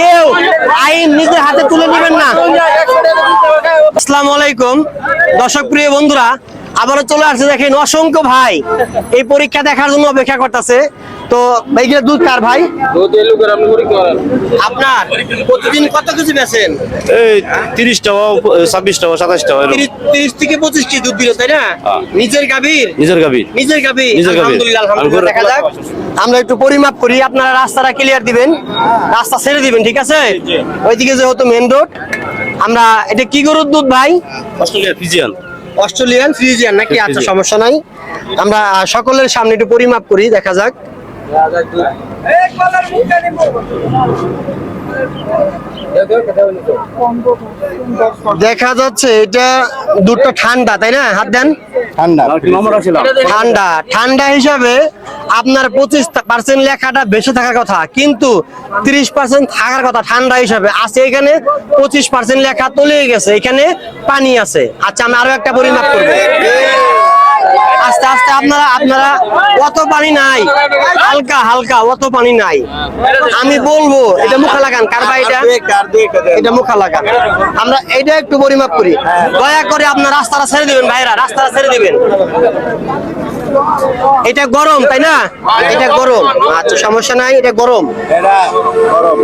কেউ আইন নিজের হাতে তুলে নেবেন না। আসসালামু আলাইকুম। দর্শক প্রিয় বন্ধুরা আবারও চলে আসছে দেখেন অসংখ্য ভাই। এই পরীক্ষা দেখার জন্য অপেক্ষা করতেছে। তো এইগুলো দুধ কার ভাই? আপনার? প্রতিদিন কত কিছু বেছেন এই তিরিশ টাকা ছাব্বিশ টাকা সাতাশ টাকা তিরিশ থেকে পঁচিশ কি দুধ দিল তাই না? হ্যাঁ। নিজের গাভীর? নিজের গাবি নিজের গাভী নিজের গাভী। আলহামদুলিল্লাহ দেখা যাক। আমরা একটু পরিমাপ করি আপনারা রাস্তাটা ক্লিয়ার দিবেন। রাস্তা ছেড়ে দিবেন ঠিক আছে? ওইদিকে যেহেতু মেন রোড আমরা এটা কি গরুর দুধ ভাই? অস্ট্রেলিয়া ফিজিয়ান অস্ট্রেলিয়ান ফ্রিজিয়ান নাকি? আচ্ছা সমস্যা নাই। আমরা সকলের সামনে একটু পরিমাপ করি দেখা যাক। দেখা যাচ্ছে এটা দুধটা ঠান্ডা তাই না? হাত দেন। ঠান্ডা। ঠান্ডা। হিসাবে আপনার পঁচিশ পার্সেন্ট লেখাটা বেশি থাকার কথা কিন্তু তিরিশ পার্সেন্ট থাকার কথা ঠান্ডা হিসাবে। আছে এখানে পঁচিশ পার্সেন্ট লেখা তলিয়ে গেছে এখানে পানি আছে। আচ্ছা আমি আরও একটা পরিমাপ করব। আস্তে আস্তে আপনারা আপনারা অত পানি নাই। হালকা হালকা অত পানি নাই। আমি বলব এটা মুখা লাগান কার এটা? এটা মুখা লাগান। আমরা এটা একটু পরিমাপ করি। দয়া করে আপনার রাস্তাটা ছেড়ে দিবেন ভাইরা রাস্তাটা ছেড়ে দিবেন। এটা গরম তাই না? এটা গরম। আচ্ছা সমস্যা নাই এটা গরম। গরম।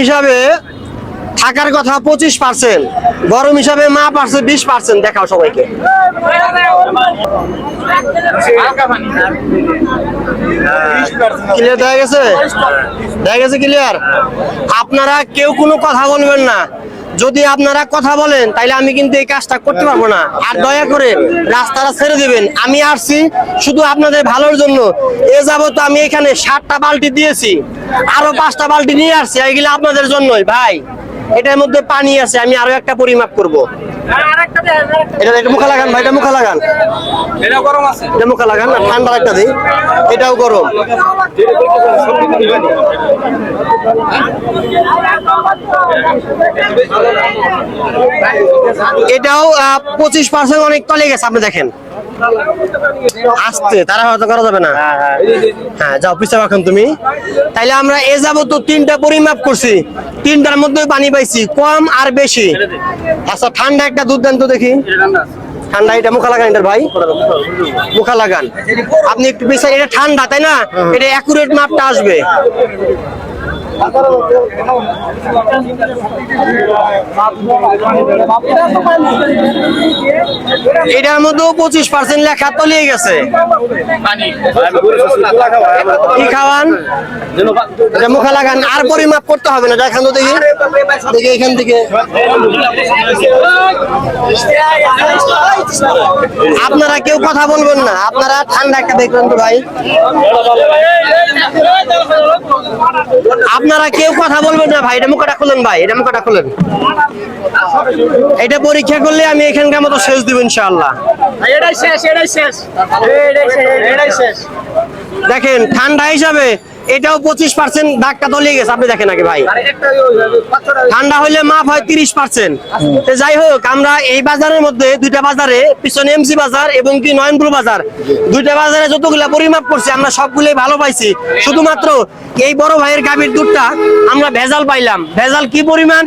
হিসাবে থাকার কথা পঁচিশ পার্সেন্ট, গরম হিসাবে মা পার্সেন্ট বিশ পার্সেন্ট, দেখাও সবাইকে। দেখা গেছে? দেখা গেছে ক্লিয়ার আপনারা কেউ কোনো কথা বলবেন না। যদি আপনারা কথা বলেন, তাইলে আমি কিন্তু এই কাজটা করতে পারব না। আর দয়া করে রাস্তাটা ছেড়ে দেবেন। আমি আসছি শুধু আপনাদের ভালোর জন্য। এ যাবত আমি এখানে সাতটা বালতি দিয়েছি, আরও পাঁচটা বালতি নিয়ে আসছি, এগুলো আপনাদের জন্যই। ভাই, এটার মধ্যে পানি আছে, আমি আরও একটা পরিমাপ করব। এটা এটা মুখা লাগান ভাই এটা মুখা লাগান। এটা মুখা লাগান না ঠান্ডা একটা দিই। এটাও গরম। এটাও পঁচিশ পার্সেন্ট অনেক তলে গেছে আপনি দেখেন। আসতে তারা হয়তো করা যাবে না। হ্যাঁ যাও পিছাও এখন তুমি। তাইলে আমরা এ যাব তো তিনটা পরিমাপ করছি। তিনটার মধ্যে পানি পাইছি কম আর বেশি। আচ্ছা ঠান্ডা একটা দুধ দেন তো দেখি। ঠান্ডা এটা মুখা লাগান এটার ভাই। মুখা লাগান। আপনি একটু পিছনে এটা ঠান্ডা তাই না? এটা অ্যাকুরেট মাপটা আসবে। এটার মধ্যেও পঁচিশ পার্সেন্ট লেখা তলিয়ে গেছে। কি খাওয়ান? মুখা লাগান, আর পরিমাপ করতে হবে না দেখান তো দেখি দেখি এখান থেকে। আপনারা কেউ কথা বলবেন না, আপনারা ঠান্ডা একটা দেখবেন তো ভাই। আপনারা কেউ কথা বলবেন না ভাই এটা মুখটা খুলেন ভাই এটা মুখটা খুলেন। এটা পরীক্ষা করলে আমি এখানকার মতো শেষ দিব ইনশাআল্লাহ। এটাই শেষ এটাই শেষ। এটাই শেষ এটাই শেষ। দেখেন ঠান্ডা হিসাবে এটাও পঁচিশ পার্সেন্ট দাগটা তলিয়ে গেছে আপনি দেখেন আগে ভাই। ঠান্ডা হইলে মাপ হয় তিরিশ পার্সেন্ট যাই হোক আমরা এই বাজারের মধ্যে দুইটা বাজারে পিছনে এমসি বাজার এবং কি নয়নপুর বাজার দুইটা বাজারে যতগুলা পরিমাপ করছি আমরা সবগুলোই ভালো পাইছি। শুধুমাত্র এই বড় ভাইয়ের গাভীর দুধটা আমরা ভেজাল পাইলাম। ভেজাল কি পরিমাণ?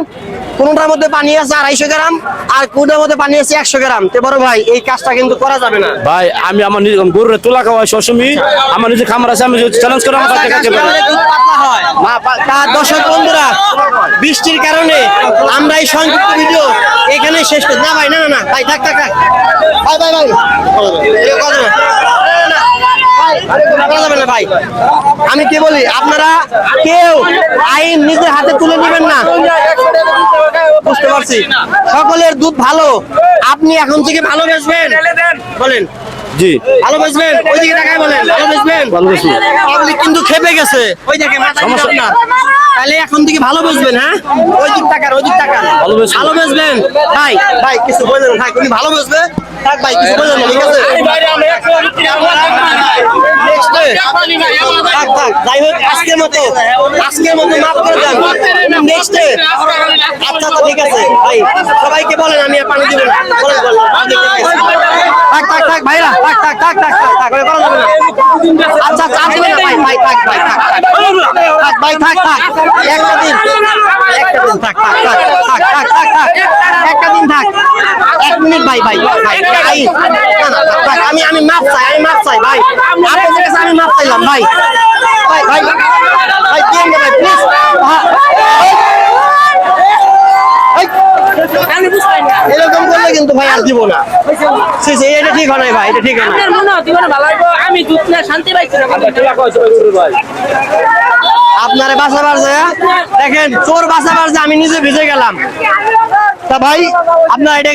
কোনটার মধ্যে পানি আছে আড়াইশো গ্রাম আর কোনটার মধ্যে পানি আছে একশো গ্রাম? তে বড় ভাই এই কাজটা কিন্তু করা যাবে না। ভাই আমি আমার নিজে গরুর তোলা খাওয়াই সবসময় আমার নিজে খামার আছে আমি চ্যালেঞ্জ করে আমার কাছে দর্শক বন্ধুরা বৃষ্টির কারণে আমরা এই সংযুক্ত ভিডিও এখানে শেষ করছি না ভাই না না না ভাই থাক থাক থাক। ভাই ভাই ভাই। করা ভাই। আমি কি বলি আপনারা কেউ আইন নিজের হাতে তুলে নেবেন না। বুঝতে পারছি। সকলের দুধ ভালো। আপনি এখন থেকে ভালো বেসবেন বলেন। জি। ভালো বেসবেন ওইদিকে তাকায় বলেন। ভালো বেসবেন ভালো বেচবো। পাবলিক কিন্তু খেপে গেছে। ওই দেখে মাথা নিচে তাহলে এখন থেকে ভালো বেসবেন হ্যাঁ? ওই দিক টাকার ওই দিক টাকার। ভালো বেচবো। ভালো বেসবেন ভাই ভাই কিছু বললেন ভাই তুমি ভালো বেসবে থাক ভাই কিছু ঠিক আছে? থাক যাই হোক আজকের মতো আজকের মতো মাফ করে দেন। নেক্সট ডে আচ্ছা আচ্ছা ঠিক আছে ভাই সবাইকে বলেন আমি পানি দিব না। বলেন বলেন। থাক থাক থাক ভাইরা থাক থাক থাক থাক থাক থাক ওই করা যাবে না আচ্ছা আচ্ছা আসবে না ভাই থাক ভাই থাক থাক। থাক ভাই থাক থাক একটা দিন। একটা দিন থাক থাক থাক থাক থাক থাক থাক একটা দিন থাক। এক মিনিট ভাই ভাই আমি আমি মাপ চাই আমি মাপ চাই ভাই। আপনাদের কাছে আমি মাপ চাইলাম ভাই। ভাই ভাই ভাই প্লিজ এরকম করলে কিন্তু ভাই আর দিব না। এটা ঠিক হয় ভাই এটা ঠিক হয়। না আপনার হয় জীবনে ভালো হইব আমি দুধ না শান্তি পাইছি না আপনারে বাসা বাড়ছে দেখেন চোর বাসা বাড়ছে আমি নিজে ভিজে গেলাম। তা ভাই আপনার এটা